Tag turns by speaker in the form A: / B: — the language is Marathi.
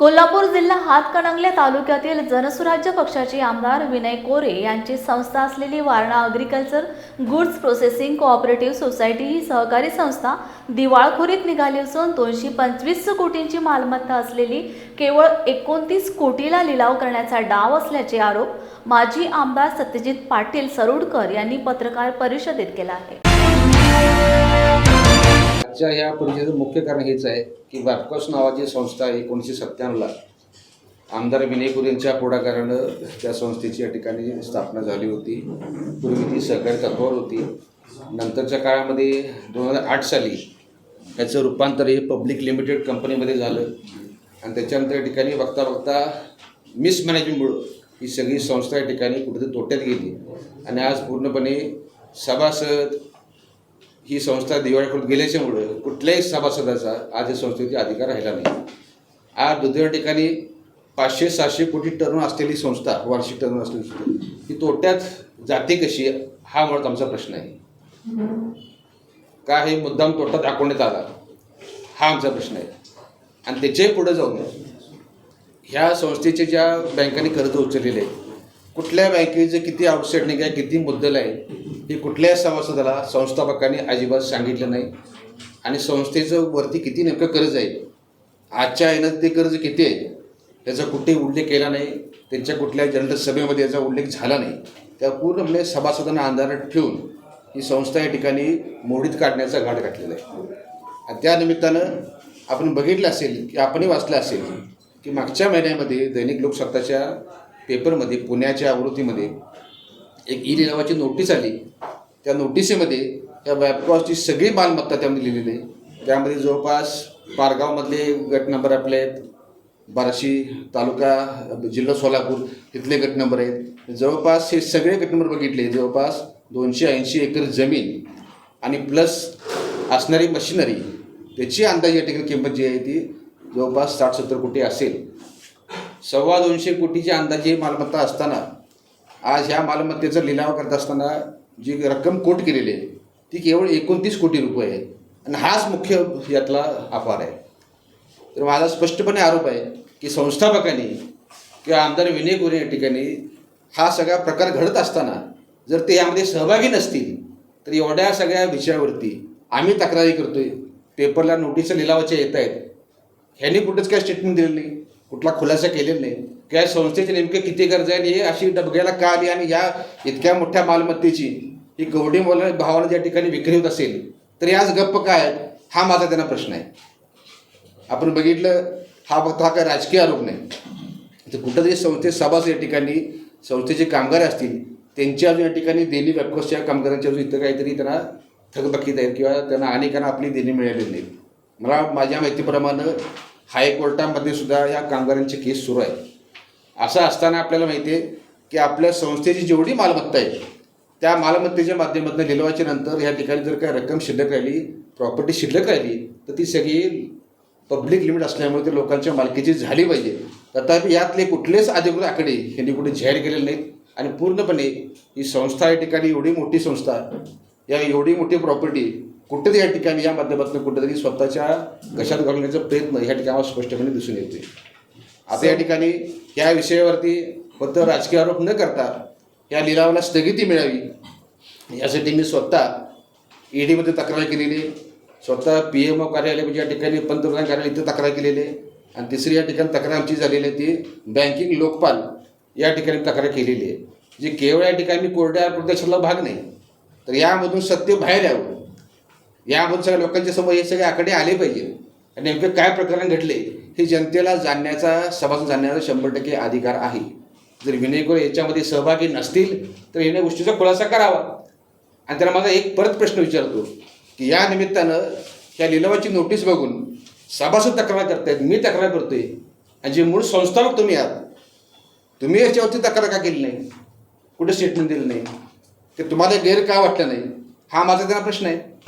A: कोल्हापूर जिल्हा हातकणंगले तालुक्यातील जनसुराज्य पक्षाचे आमदार विनय कोरे यांची संस्था असलेली Warana agriculture goods processing cooperative society ही सहकारी संस्था दिवाळखोरीत निघाली असून दोनशे पंचवीस कोटींची मालमत्ता असलेली केवळ एकोणतीस कोटीला लिलाव करण्याचा डाव असल्याचे आरोप माजी आमदार सत्यजित पाटील सरोडकर यांनी पत्रकार परिषदेत केला आहे.
B: आजच्या या परिषदेचं मुख्य कारण हेच आहे की वापकॉस नावाची संस्था एकोणीसशे सत्त्याण्णवला आमदार विनय यांच्या पुढाकारानं त्या संस्थेची या ठिकाणी स्थापना झाली होती. पूर्वी ती सहकारी तत्वावर होती. नंतरच्या काळामध्ये दोन हजार आठ साली याचं रूपांतर हे पब्लिक लिमिटेड कंपनीमध्ये झालं. आणि त्याच्यानंतर या ठिकाणी बघता बघता मिसमॅनेजमेंटमुळं ही सगळी संस्था या ठिकाणी कुठेतरी तोट्यात गेली. आणि आज पूर्णपणे सभासद ही संस्था दिवाळीकडून गेल्याच्यामुळं कुठल्याही सभासदाचा आज या संस्थेचा अधिकार राहिला नाही. आज दुसऱ्या ठिकाणी पाचशे सातशे कोटी टर्न असलेली संस्था वार्षिक टर्न असलेली संस्था ही तोट्यात जाते कशी हा मुळात आमचा प्रश्न आहे. का हे मुद्दाम तोटा दाखवण्यात आला? हा आमचा प्रश्न आहे. आणि त्याच्याही पुढे जाऊन ह्या संस्थेचे ज्या बँकांनी कर्ज उचललेले आहे कुठल्या बँकेचं किती आउटस्टँडिंग आहे किती मुद्दल आहे हे कुठल्याही सभासदाला संस्थापकांनी अजिबात सांगितलं नाही. आणि संस्थेचं वरती किती नेमकं कर्ज आहे? आजच्या येण्यात ते कर्ज किती आहे? त्याचा कुठेही उल्लेख केला नाही. त्यांच्या कुठल्या जनरल सभेमध्ये याचा उल्लेख झाला नाही. त्या पूर्णपणे म्हणजे सभासदांना अंधारात ठेवून ही संस्था या ठिकाणी मोडीत काढण्याचा घाट घातलेला आहे. आणि त्यानिमित्तानं आपण बघितलं असेल की आपणही वाचलं असेल की मागच्या महिन्यामध्ये दैनिक लोकसत्ताच्या पेपरमध्ये पुण्याच्या आवृत्तीमध्ये एक ई लिलावाची नोटीस आली. त्या नोटिसीमध्ये या वॅपक्रॉसची सगळी मालमत्ता त्यामध्ये लिहिलेली आहे. त्यामध्ये जवळपास पारगावमधले गट नंबर आपले आहेत. तालुका जिल्हा सोलापूर तिथले गट नंबर आहेत. जवळपास हे सगळे गट नंबर बघितले. जवळपास दोनशे ऐंशी एकर जमीन आणि प्लस असणारी मशिनरी त्याची अंदाजे या ठिकाणी किंमत जी आहे ती जवळपास साठ सत्तर कोटी असेल. सव्वा दोनशे कोटीची अंदाजे मालमत्ता असताना आज ह्या मालमत्तेचा लिलाव करत असताना जी रक्कम कोट केलेली आहे ती केवळ एकोणतीस कोटी रुपये आहे. आणि हाच मुख्य यातला आफार आहे. तर माझा स्पष्टपणे आरोप आहे की संस्थापकांनी किंवा आमदार विनय गोरे या ठिकाणी हा सगळा प्रकार घडत असताना जर ते यामध्ये सहभागी नसतील तर एवढ्या सगळ्या विषयावरती आम्ही तक्रारी करतोय. पेपरला नोटीस लिलावाच्या येत आहेत. ह्यांनी कुठंच काय स्टेटमेंट दिलेली नाही. कुठला खुलासा केलेला नाही. की काय संस्थेचे नेमके किती गरज आहे आणि हे अशी डबग्याला का आली आणि या इतक्या मोठ्या मालमत्तेची ही गवडी मोल भावाला ज्या ठिकाणी विक्री होत असेल तर याच गप्प काय हा माझा त्यांना प्रश्न आहे. आपण बघितलं हा फक्त हा काय राजकीय आरोप नाही. तर कुठंतरी संस्थेत सभास या ठिकाणी संस्थेचे कामगार असतील त्यांच्या अजून या ठिकाणी देणी व्यापकोसच्या कामगारांच्या अजून इथं काहीतरी त्यांना थकबकीत आहेत किंवा त्यांना अनेकांना आपली देणी मिळालेली नाही मला माझ्या माहितीप्रमाणे हायकोर्टामध्ये सुद्धा या कामगारांची केस सुरू आहे. असं असताना आपल्याला माहिती आहे की आपल्या संस्थेची जेवढी मालमत्ता आहे त्या मालमत्तेच्या माध्यमातून लिलवाच्या नंतर या ठिकाणी जर काही रक्कम शिल्लक राहिली प्रॉपर्टी शिल्लक राहिली तर ती सगळी पब्लिक लिमिट असल्यामुळे ते लोकांच्या मालकीची झाली पाहिजे. तथापि यातले कुठलेच अधिकृत आकडे यांनी कुठे जाहीर केलेले नाहीत आणि पूर्णपणे ही संस्था या ठिकाणी एवढी मोठी संस्था या एवढी मोठी प्रॉपर्टी कुठेतरी या ठिकाणी या माध्यमातून कुठेतरी स्वतःच्या घशात घालण्याचा प्रयत्न या ठिकाणी स्पष्टपणे दिसून येते आता या ठिकाणी या विषयावरती फक्त राजकीय आरोप न करता या लिलावाला स्थगिती मिळावी यासाठी मी स्वतः ईडीमध्ये तक्रार केलेली आहे स्वतः पी एम ओ कार्यालय म्हणजे या ठिकाणी पंतप्रधान कार्यालय इथं तक्रार केलेली आहे आणि तिसरी या ठिकाणी तक्रार आमची झालेली आहे ती बँकिंग लोकपाल या ठिकाणी तक्रार केलेली आहे. जी केवळ या ठिकाणी कोरड्या प्रदेशाला भाग नाही तर यामधून सत्य बाहेर यावं. याबद्दल सगळ्या लोकांच्या समोर हे सगळे आकडे आले पाहिजे. आणि नेमकं काय प्रकरण घडले हे जनतेला जाणण्याचा सभासद जाणण्याचा शंभर टक्के अधिकार आहे. जर विनय गोरे याच्यामध्ये सहभागी नसतील तर याने गोष्टीचा खुलासा करावा. आणि त्याला माझा एक परत प्रश्न विचारतो की या निमित्तानं त्या लिलावाची नोटीस बघून सभासद तक्रार करतायत मी तक्रार करतोय. आणि जे मूळ संस्थापक तुम्ही आहात तुम्ही याच्यावरती तक्रार का केली नाही? कुठे स्टेटमेंट दिलं नाही? ते तुम्हाला गैर का वाटलं नाही? हा माझा त्यांना प्रश्न आहे.